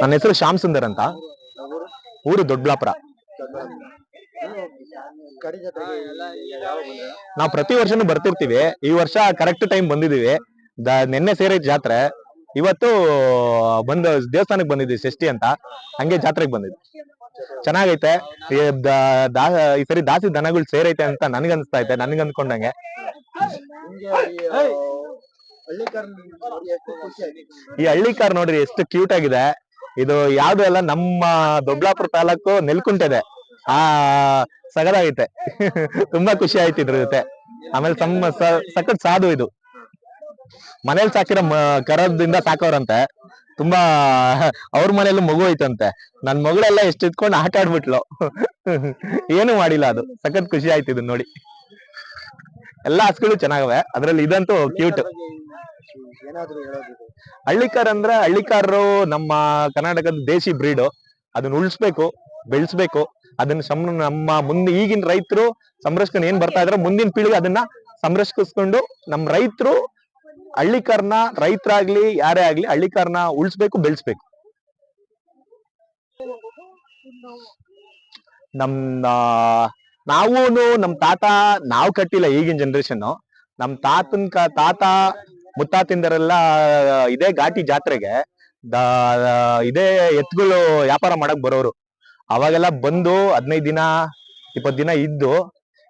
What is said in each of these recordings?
ನನ್ನ ಹೆಸರು ಶ್ಯಾಮ್ ಸುಂದರ್ ಅಂತ. ಊರು ದೊಡ್ಡಬಳ್ಳಾಪುರ. ನಾವು ಪ್ರತಿ ವರ್ಷನೂ ಬರ್ತಿರ್ತೀವಿ. ಈ ವರ್ಷ ಕರೆಕ್ಟ್ ಟೈಮ್ ಬಂದಿದೀವಿ. ನಿನ್ನೆ ಸೇರೈತ್ ಜಾತ್ರೆ. ಇವತ್ತು, ಬಂದ ದೇವಸ್ಥಾನಕ್ಕೆ ಬಂದಿದ್ವಿ ಷಷ್ಠಿ ಅಂತ. ಹಂಗೆ ಜಾತ್ರೆಗೆ ಬಂದಿದ್ವಿ. ಚೆನ್ನಾಗೈತೆ. ಈ ಸರಿ ದಾಸಿ ದನಗಳು ಸೇರೈತೆ ಅಂತ ನನ್ಗನ್ಸ್ತಾ ಐತೆ ನನ್ಗ ಅಂದ್ಕೊಂಡಂಗೆ ನಿಮ್ಗೆ ಈ ಆ, ಹಳ್ಳಿ ಕಾರ್ ಖುಷಿ ಈ ಹಳ್ಳಿ ಕಾರ್ ನೋಡ್ರಿ ಎಷ್ಟು ಕ್ಯೂಟ್ ಆಗಿದೆ. ಇದು ಯಾವ್ದು ಎಲ್ಲ ನಮ್ಮ ದೊಡ್ಡಾಪುರ ತಾಲೂಕು ನೆಲ್ಕುಂಟಿದೆ. ಆ ಸಗದಾಗೈತೆ ತುಂಬಾ ಖುಷಿ ಆಯ್ತು ಇದ್ರ ಜೊತೆ. ಆಮೇಲೆ ಸಮ್ಮ ಸಕತ್ ಸಖತ್ ಸಾಧು ಇದು. ಮನೇಲಿ ಸಾಕಿರೋ ಕರದಿಂದ ಸಾಕೋರಂತೆ. ತುಂಬಾ ಅವ್ರ ಮನೇಲಿ ಮಗು ಐತಂತೆ ನನ್ ಮಗಳೆಲ್ಲ ಎಷ್ಟು ಇದ್ಕೊಂಡು ಆಟ ಆಡ್ಬಿಟ್ಲು. ಏನು ಮಾಡಿಲ್ಲ ಅದು. ಸಖತ್ ಖುಷಿ ಆಯ್ತು ಇದನ್ನ ನೋಡಿ. ಎಲ್ಲಾ ಹಸ್ಗಳು ಚೆನ್ನಾಗವೆ. ಅದ್ರಲ್ಲಿ ಇದಂತೂ ಕ್ಯೂಟ್ ಏನಾದ್ರು ಹೇಳೋದಿದೆ. ಹಳ್ಳಿಕಾರ್ ಅಂದ್ರೆ ಹಳ್ಳಿಕಾರರು ನಮ್ಮ ಕರ್ನಾಟಕದ ದೇಶಿ ಬ್ರೀಡು ಅದನ್ನ ಉಳಿಸ್ಬೇಕು, ಬೆಳೆಸ್ಬೇಕು. ಅದನ್ನ ಸಂ ನಮ್ಮ ಮುಂದೆ ಈಗಿನ ರೈತರು ಸಂರಕ್ಷಣೆ ಏನ್ ಬರ್ತಾ ಇದ್ರೆ ಮುಂದಿನ ಪೀಳಿಗೆ ಅದನ್ನ ಸಂರಕ್ಷಿಸ್ಕೊಂಡು ನಮ್ಮ ರೈತರು ಹಳ್ಳಿಕಾರನ ರೈತರಾಗ್ಲಿ, ಯಾರೇ ಆಗ್ಲಿ ಹಳ್ಳಿಕಾರ್ನ ಉಳಿಸ್ಬೇಕು, ಬೆಳೆಸ್ಬೇಕು. ನಮ್ ನಾವು ನಮ್ ತಾತ ನಾವು ಕಟ್ಟಿಲ್ಲ ಈಗಿನ ಜನರೇಷನ್ ನಮ್ ತಾತನ್ ತಾತ ಮುತ್ತಾತಿಂದರೆಲ್ಲ ಇದೇ ಘಾಟಿ ಜಾತ್ರೆಗೆ ದ- ಇದೇ ಎತ್ತುಗಳು ವ್ಯಾಪಾರ ಮಾಡಕ್ ಬರೋರು. ಅವಾಗೆಲ್ಲ ಬಂದು ಹದಿನೈದು ದಿನ ಇಪ್ಪತ್ ದಿನ ಇದ್ದು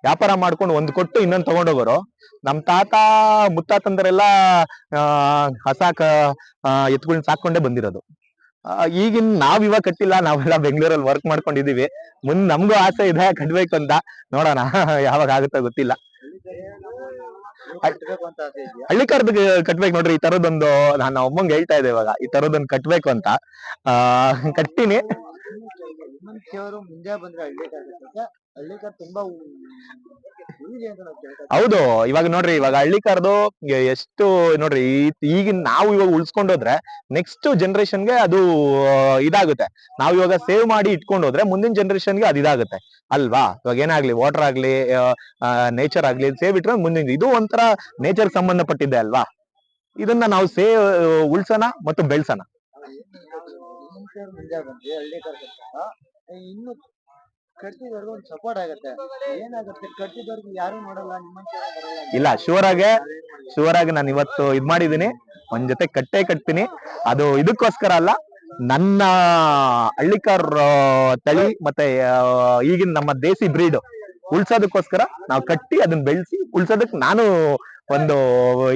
ವ್ಯಾಪಾರ ಮಾಡ್ಕೊಂಡು ಒಂದ್ ಕೊಟ್ಟು ಇನ್ನೊಂದ್ ತಗೊಂಡೋಗೋರು. ನಮ್ ತಾತ ಮುತ್ತಾತಂದರೆಲ್ಲ ಆ ಹಸ ಎತ್ತುಗಳನ್ನ ಸಾಕೊಂಡೇ ಬಂದಿರೋದು. ಆ, ಈಗಿನ್ ನಾವ್ ಇವಾಗ ಕಟ್ಟಿಲ್ಲ ನಾವೆಲ್ಲ ಬೆಂಗಳೂರಲ್ಲಿ ವರ್ಕ್ ಮಾಡ್ಕೊಂಡಿದೀವಿ. ಮುಂದ್ ನಮ್ಗೂ ಆಸೆ ಇದೆ ಕಟ್ಬೇಕು ಅಂತ. ನೋಡೋಣ ಯಾವಾಗ ಆಗುತ್ತೋ ಗೊತ್ತಿಲ್ಲ. ಇದೆಯಾ ಹಳ್ಳಿಕಾರ್ದು ಕಟ್ಬೇಕು ನೋಡ್ರಿ ಈ ತರದೊಂದು ನಾನು ಅಮ್ಮಂಗ್ ಹೇಳ್ತಾ ಇದ್ದೆ ಇವಾಗ ಈ ತರದೊಂದು ಕಟ್ಬೇಕು ಅಂತ. ಆ ಕಟ್ಟಿನಿ ಮುಂದೆ ಬಂದ್ರೆ ಹಳ್ಳಿ ಕಾರ್ ಕಟ್ಟಕ್ಕೆ ಹಳ್ಳಿ ಕಾರ್ ತುಂಬಾ ಹೌದು ಇವಾಗ ನೋಡ್ರಿ ಇವಾಗ ಹಳ್ಳಿಕಾರ್ದು ಎಷ್ಟು ನೋಡ್ರಿ ಈಗ ಈಗಿನ ನಾವು ಇವಾಗ ಉಳ್ಸ್ಕೊಂಡೋದ್ರೆ ನೆಕ್ಸ್ಟ್ಗೆ ಅದು ಇದಾಗುತ್ತೆ. ನಾವು ಇವಾಗ ಸೇವ್ ಮಾಡಿ ಇಟ್ಕೊಂಡೋದ್ರೆ ಮುಂದಿನ ಜನರೇಷನ್ಗೆ ಅದು ಇದಾಗುತ್ತೆ. ಅಲ್ವಾ? ಇವಾಗ ಏನಾಗ್ಲಿ ವಾಟರ್ ಆಗ್ಲಿ ನೇಚರ್ ಆಗ್ಲಿ ಸೇವ್ ಇಟ್ರೆ ಮುಂದಿನ ಇದು ಒಂಥರ ನೇಚರ್ ಸಂಬಂಧಪಟ್ಟಿದ್ದೆ ಅಲ್ವಾ? ಇದನ್ನ ನಾವು ಸೇವ್ ಉಳ್ಸೋಣ ಮತ್ತು ಬೆಳ್ಸೋಣ. ಹಳ್ಳಿ ಇನ್ನು ಕಟ್ತಿದವ್ರಿಗೆ ಒಂದು ಸಪೋರ್ಟ್ ಆಗತ್ತೆ. ಏನಾಗುತ್ತೆ? ಯಾರು ನೋಡಲ್ಲ ಇಲ್ಲ ಶೂರ್ ಆಗಿ ನಾನು ಇವತ್ತು ಇದ್ ಮಾಡಿದೀನಿ. ಒಂದ್ ಜೊತೆ ಕಟ್ಟೆ ಕಟ್ತೀನಿ. ಅದು ಇದಕ್ಕೋಸ್ಕರ ಅಲ್ಲ, ನನ್ನ ಹಳ್ಳಿಕಾರ್ ತಳಿ ಮತ್ತೆ ಈಗಿನ ನಮ್ಮ ದೇಸಿ ಬ್ರೀಡ್ ಉಳ್ಸೋದಕ್ಕೋಸ್ಕರ ನಾವು ಕಟ್ಟಿ ಅದನ್ನ ಬೆಳೆಸಿ ಉಳ್ಸೋದಕ್ ನಾನು ಒಂದು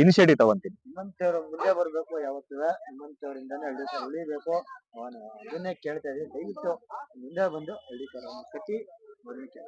ಇನಿಷಿಯೇಟಿವ್ ತಗೊಂತೀನಿ. ನಿಮ್ಮಂಥವ್ರು ಮುಂದೆ ಬರ್ಬೇಕು, ಯಾವತ್ತೂ. ನಿಮ್ಮಂಥವ್ರಿಂದಾನೇ ಹಳ್ಳಿ ಸರ್ ಉಳಿಬೇಕು. ಅವನು ಅದನ್ನೇ ಕೇಳ್ತಾ ಇದ್ದೀನಿ. ದಯವಿಟ್ಟು ಮುಂದೆ ಬಂದು ಹಳ್ಳಿ ಸರ್ ಕಟ್ಟಿ ಬರ್ಲಿಕ್ಕೆ.